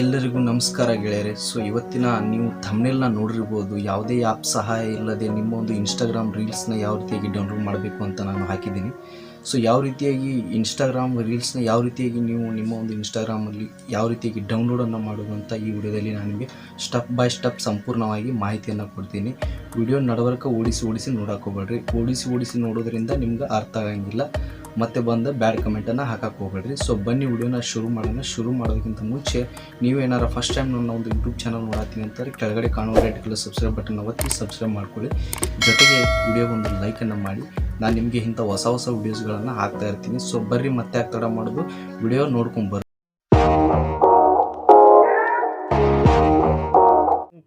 ಎಲ್ಲರಿಗೂ ನಮಸ್ಕಾರ ಗೆಳೆಯರೆ. ಸೊ ಇವತ್ತಿನ ನೀವು ಥಮ್ನೆಲ್ನ ನೋಡಿರ್ಬೋದು. ಯಾವುದೇ ಆ್ಯಪ್ ಸಹಾಯ ಇಲ್ಲದೆ ನಿಮ್ಮ ಒಂದು ಇನ್ಸ್ಟಾಗ್ರಾಮ್ ರೀಲ್ಸ್ನ ಯಾವ ರೀತಿಯಾಗಿ ಡೌನ್ಲೋಡ್ ಮಾಡಬೇಕು ಅಂತ ನಾನು ಹಾಕಿದ್ದೀನಿ. ಸೊ ಯಾವ ರೀತಿಯಾಗಿ ಇನ್ಸ್ಟಾಗ್ರಾಮ್ ರೀಲ್ಸ್ನ ಯಾವ ರೀತಿಯಾಗಿ ನೀವು ನಿಮ್ಮ ಒಂದು ಇನ್ಸ್ಟಾಗ್ರಾಮಲ್ಲಿ ಯಾವ ರೀತಿಯಾಗಿ ಡೌನ್ಲೋಡನ್ನು ಮಾಡುವಂಥ ಈ ವಿಡಿಯೋದಲ್ಲಿ ನಾನು ನಿಮಗೆ ಸ್ಟೆಪ್ ಬೈ ಸ್ಟೆಪ್ ಸಂಪೂರ್ಣವಾಗಿ ಮಾಹಿತಿಯನ್ನು ಕೊಡ್ತೀನಿ. ವಿಡಿಯೋ ನಡವರ್ಕ ಓಡಿಸಿ ಓಡಿಸಿ ನೋಡೋಕೋಬೇಡ್ರಿ ಓಡಿಸಿ ಓಡಿಸಿ ನೋಡೋದ್ರಿಂದ ನಿಮ್ಗೆ ಅರ್ಥ ಆಗಂಗಿಲ್ಲ. ಮತ್ತೆ ಬಂದು ಬ್ಯಾಡ್ ಕಮೆಂಟನ್ನು ಹಾಕಕ್ಕೆ ಹೋಗ್ಬೇಡ್ರಿ. ಸೊ ಬನ್ನಿ ವಿಡಿಯೋನ ಶುರು ಮಾಡೋಣ. ಶುರು ಮಾಡೋದಕ್ಕಿಂತ ಮುಂಚೆ ನೀವು ಏನಾರ ಫಸ್ಟ್ ಟೈಮ್ ನನ್ನ ಒಂದು ಯೂಟ್ಯೂಬ್ ಚಾನಲ್ ನೋಡತ್ತೀನಿ ಅಂತಾರೆ, ಕೆಳಗಡೆ ಕಾಣುವ ರೆಡ್ ಕಲರ್ ಸಬ್ಸ್ಕ್ರೈಬ್ ಬಟನ್ ಒತ್ತಿ ಸಬ್ಸ್ಕ್ರೈಬ್ ಮಾಡ್ಕೊಳ್ಳಿ. ಜೊತೆಗೆ ವಿಡಿಯೋಗೆ ಒಂದು ಲೈಕನ್ನು ಮಾಡಿ. ನಾನು ನಿಮಗೆ ಇಂಥ ಹೊಸ ಹೊಸ ವೀಡಿಯೋಸ್ಗಳನ್ನು ಹಾಕ್ತಾ ಇರ್ತೀನಿ. ಸೊ ಬರ್ರಿ, ಮತ್ತೆ ತಡ ಮಾಡೋದು? ವಿಡಿಯೋ ನೋಡ್ಕೊಂಡು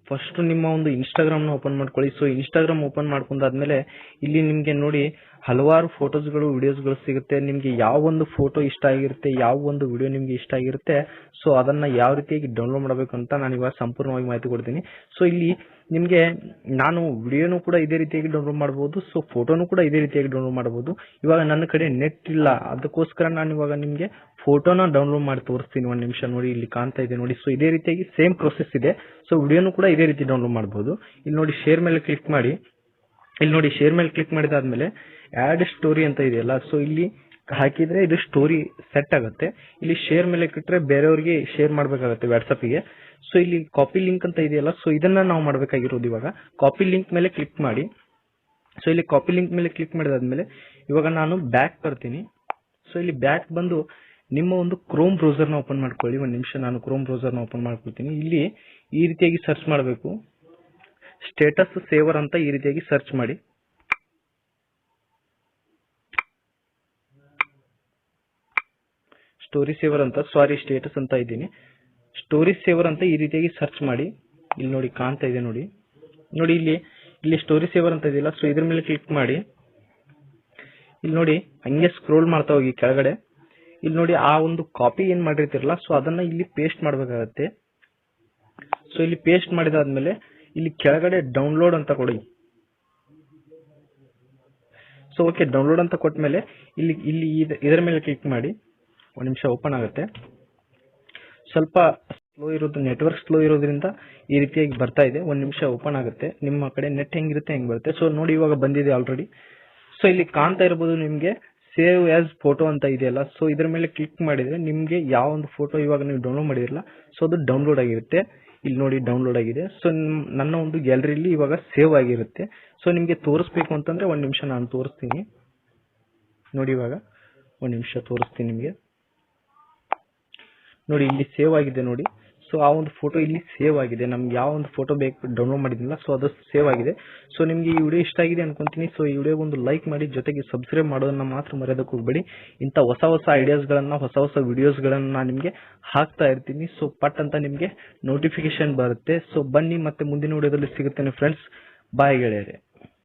ಫಸ್ಟ್ ನಿಮ್ಮ ಒಂದು ಇನ್ಸ್ಟಾಗ್ರಾಮ್ನ ಓಪನ್ ಮಾಡ್ಕೊಳ್ಳಿ. ಸೊ ಇನ್ಸ್ಟಾಗ್ರಾಮ್ ಓಪನ್ ಮಾಡ್ಕೊಂಡಾದ್ಮೇಲೆ ಇಲ್ಲಿ ನಿಮಗೆ ನೋಡಿ ಹಲವಾರು ಫೋಟೋಸ್ಗಳು ವಿಡಿಯೋಸ್ಗಳು ಸಿಗುತ್ತೆ. ನಿಮಗೆ ಯಾವ ಒಂದು ಫೋಟೋ ಇಷ್ಟ ಆಗಿರುತ್ತೆ, ಯಾವ ಒಂದು ವಿಡಿಯೋ ನಿಮಗೆ ಇಷ್ಟ ಆಗಿರುತ್ತೆ. ಸೊ ಅದನ್ನ ಯಾವ ರೀತಿಯಾಗಿ ಡೌನ್ಲೋಡ್ ಮಾಡಬೇಕು ಅಂತ ನಾನು ಇವಾಗ ಸಂಪೂರ್ಣವಾಗಿ ಮಾಹಿತಿ ಕೊಡ್ತೀನಿ. ಸೊ ಇಲ್ಲಿ ನಿಮಗೆ ನಾನು ವಿಡಿಯೋನು ಕೂಡ ಇದೇ ರೀತಿಯಾಗಿ ಡೌನ್ಲೋಡ್ ಮಾಡಬಹುದು ಸೊ ಫೋಟೋನು ಕೂಡ ಇದೇ ರೀತಿಯಾಗಿ ಡೌನ್ಲೋಡ್ ಮಾಡಬಹುದು ಇವಾಗ ನನ್ನ ಕಡೆ ನೆಟ್ ಇಲ್ಲ, ಅದಕ್ಕೋಸ್ಕರ ನಾನು ಇವಾಗ ನಿಮಗೆ ಫೋಟೋನ ಡೌನ್ಲೋಡ್ ಮಾಡಿ ತೋರಿಸ್ತೀನಿ. ಒಂದು ನಿಮಿಷ ನೋಡಿ, ಇಲ್ಲಿ ಕಾಣ್ತಾ ಇದೆ ನೋಡಿ. ಸೊ ಇದೇ ರೀತಿಯಾಗಿ ಸೇಮ್ ಪ್ರೊಸೆಸ್ ಇದೆ. ಸೊ ವಿಡಿಯೋನು ಕೂಡ ಇದೇ ರೀತಿ ಡೌನ್ಲೋಡ್ ಮಾಡಬಹುದು ಇಲ್ಲಿ ನೋಡಿ ಶೇರ್ ಮೇಲೆ ಕ್ಲಿಕ್ ಮಾಡಿ. ಇಲ್ಲಿ ನೋಡಿ ಶೇರ್ ಮೇಲೆ ಕ್ಲಿಕ್ ಮಾಡಿದಾದ್ಮೇಲೆ ಆಡ್ ಸ್ಟೋರಿ ಅಂತ ಇದೆಯಲ್ಲ ಸೊ ಇಲ್ಲಿ ಹಾಕಿದ್ರೆ ಇದು ಸ್ಟೋರಿ ಸೆಟ್ ಆಗುತ್ತೆ. ಇಲ್ಲಿ ಶೇರ್ ಮೇಲೆ ಕ್ಲಿಕ್ರೆ ಬೇರೆಯವ್ರಿಗೆ ಶೇರ್ ಮಾಡಬೇಕಾಗುತ್ತೆ ವಾಟ್ಸಪ್ಗೆ ಸೊ ಇಲ್ಲಿ ಕಾಪಿ ಲಿಂಕ್ ಅಂತ ಇದೆಯಲ್ಲ ಸೊ ಇದನ್ನ ನಾವು ಮಾಡಬೇಕಾಗಿರೋದು ಇವಾಗ. ಕಾಪಿ ಲಿಂಕ್ ಮೇಲೆ ಕ್ಲಿಕ್ ಮಾಡಿ. ಸೊ ಇಲ್ಲಿ ಕಾಪಿ ಲಿಂಕ್ ಮೇಲೆ ಕ್ಲಿಕ್ ಮಾಡಿದಾದ್ಮೇಲೆ, ಇವಾಗ ನಾನು ಬ್ಯಾಕ್ ಬರ್ತೀನಿ. ಸೊ ಇಲ್ಲಿ ಬ್ಯಾಕ್ ಬಂದು ನಿಮ್ಮ ಒಂದು ಕ್ರೋಮ್ ಬ್ರೌಸರ್ನ ಓಪನ್ ಮಾಡ್ಕೊಳ್ಳಿ. ಒಂದು ನಿಮಿಷ, ನಾನು ಕ್ರೋಮ್ ಬ್ರೌಸರ್ನ ಓಪನ್ ಮಾಡ್ಕೊಳ್ತೀನಿ. ಇಲ್ಲಿ ಈ ರೀತಿಯಾಗಿ ಸರ್ಚ್ ಮಾಡಬೇಕು. ಸ್ಟೇಟಸ್ ಸೇವರ್ ಅಂತ ಈ ರೀತಿಯಾಗಿ ಸರ್ಚ್ ಮಾಡಿ. ಸ್ಟೋರಿ ಸೇವರ್ ಅಂತ ಸಾರಿ ಸ್ಟೇಟಸ್ ಅಂತ ಇದ್ದೀನಿ. ಸ್ಟೋರಿ ಸೇವರ್ ಅಂತ ಈ ರೀತಿಯಾಗಿ ಸರ್ಚ್ ಮಾಡಿ. ಇಲ್ಲಿ ನೋಡಿ ಕಾಣ್ತಾ ಇದೆ ನೋಡಿ. ನೋಡಿ ಇಲ್ಲಿ ಇಲ್ಲಿ ಸ್ಟೋರಿ ಸೇವರ್ ಅಂತ ಇದೆಯಲ್ಲ ಸೊ ಇದ್ರ ಮೇಲೆ ಕ್ಲಿಕ್ ಮಾಡಿ. ಇಲ್ಲಿ ನೋಡಿ, ಹಂಗೆ ಸ್ಕ್ರೋಲ್ ಮಾಡ್ತಾ ಹೋಗಿ ಕೆಳಗಡೆ. ಇಲ್ಲಿ ನೋಡಿ ಆ ಒಂದು ಕಾಪಿ ಏನ್ ಮಾಡಿರ್ತಿರಲ್ಲ ಸೊ ಅದನ್ನ ಇಲ್ಲಿ ಪೇಸ್ಟ್ ಮಾಡ್ಬೇಕಾಗತ್ತೆ. ಸೊ ಇಲ್ಲಿ ಪೇಸ್ಟ್ ಮಾಡಿದಾದ್ಮೇಲೆ ಇಲ್ಲಿ ಕೆಳಗಡೆ ಡೌನ್ಲೋಡ್ ಅಂತ ಕೊಡಿ. ಸೊ ಓಕೆ ಡೌನ್ಲೋಡ್ ಅಂತ ಕೊಟ್ಟ ಮೇಲೆ ಇಲ್ಲಿ ಇಲ್ಲಿ ಇದ- ಇದರ ಮೇಲೆ ಕ್ಲಿಕ್ ಮಾಡಿ. ಒಂದು ನಿಮಿಷ ಓಪನ್ ಆಗುತ್ತೆ. ಸ್ವಲ್ಪ ಸ್ಲೋ ಇರೋದು ನೆಟ್ವರ್ಕ್ ಸ್ಲೋ ಇರೋದ್ರಿಂದ ಈ ರೀತಿಯಾಗಿ ಬರ್ತಾ ಇದೆ. ಒಂದು ನಿಮಿಷ ಓಪನ್ ಆಗುತ್ತೆ. ನಿಮ್ಮ ಕಡೆ ನೆಟ್ ಹೆಂಗಿರುತ್ತೆ, ಹೆಂಗೆ ಬರುತ್ತೆ? ಸೊ ನೋಡಿ ಇವಾಗ ಬಂದಿದೆ ಆಲ್ರೆಡಿ ಸೊ ಇಲ್ಲಿ ಕಾಣ್ತಾ ಇರಬಹುದು ನಿಮಗೆ ಸೇವ್ ಆಸ್ ಫೋಟೋ ಅಂತ ಇದೆಯಲ್ಲ. ಸೊ ಇದ್ರ ಮೇಲೆ ಕ್ಲಿಕ್ ಮಾಡಿದ್ರೆ ನಿಮಗೆ ಯಾವ ಒಂದು ಫೋಟೋ ಇವಾಗ ನೀವು ಡೌನ್ಲೋಡ್ ಮಾಡಿರಲ್ಲ ಸೊ ಅದು ಡೌನ್ಲೋಡ್ ಆಗಿರುತ್ತೆ. ಇಲ್ಲಿ ನೋಡಿ ಡೌನ್ಲೋಡ್ ಆಗಿದೆ. ಸೊ ನನ್ನ ಒಂದು ಗ್ಯಾಲರಿಲಿ ಇವಾಗ ಸೇವ್ ಆಗಿರುತ್ತೆ. ಸೊ ನಿಮಗೆ ತೋರಿಸ್ಬೇಕು ಅಂತಂದ್ರೆ ಒಂದು ನಿಮಿಷ ನಾನು ತೋರಿಸ್ತೀನಿ. ನೋಡಿ ಇವಾಗ, ಒಂದು ನಿಮಿಷ ತೋರಿಸ್ತೀನಿ ನಿಮ್ಗೆ. ನೋಡಿ, ಇಲ್ಲಿ ಸೇವ್ ಆಗಿದೆ ನೋಡಿ. ಸೊ ಆ ಒಂದು ಫೋಟೋ ಇಲ್ಲಿ ಸೇವ್ ಆಗಿದೆ. ನಮ್ಗೆ ಯಾವ ಒಂದು ಫೋಟೋ ಬೇಕು ಡೌನ್ಲೋಡ್ ಮಾಡಿದ್ನಲ್ಲ ಸೊ ಅದು ಸೇವ್ ಆಗಿದೆ. ಸೊ ನಿಮ್ಗೆ ಈ ವಿಡಿಯೋ ಇಷ್ಟ ಆಗಿದೆ ಅನ್ಕೊಂತೀನಿ. ಸೊ ಈ ವಿಡಿಯೋ ಒಂದು ಲೈಕ್ ಮಾಡಿ, ಜೊತೆಗೆ ಸಬ್ಸ್ಕ್ರೈಬ್ ಮಾಡೋದನ್ನ ಮಾತ್ರ ಮರೆಯೋದಕ್ಕೆ ಹೋಗ್ಬೇಡಿ. ಇಂಥ ಹೊಸ ಹೊಸ ಐಡಿಯಾಸ್ಗಳನ್ನ ಹೊಸ ಹೊಸ ವಿಡಿಯೋಸ್ಗಳನ್ನ ನಾನು ನಿಮಗೆ ಹಾಕ್ತಾ ಇರ್ತೀನಿ. ಸೊ ಪಟ್ ಅಂತ ನಿಮಗೆ ನೋಟಿಫಿಕೇಶನ್ ಬರುತ್ತೆ. ಸೊ ಬನ್ನಿ ಮತ್ತೆ ಮುಂದಿನ ವಿಡಿಯೋದಲ್ಲಿ ಸಿಗುತ್ತೇನೆ ಫ್ರೆಂಡ್ಸ್ ಬಾಯ್ ಗೆಳೆಯರೆ.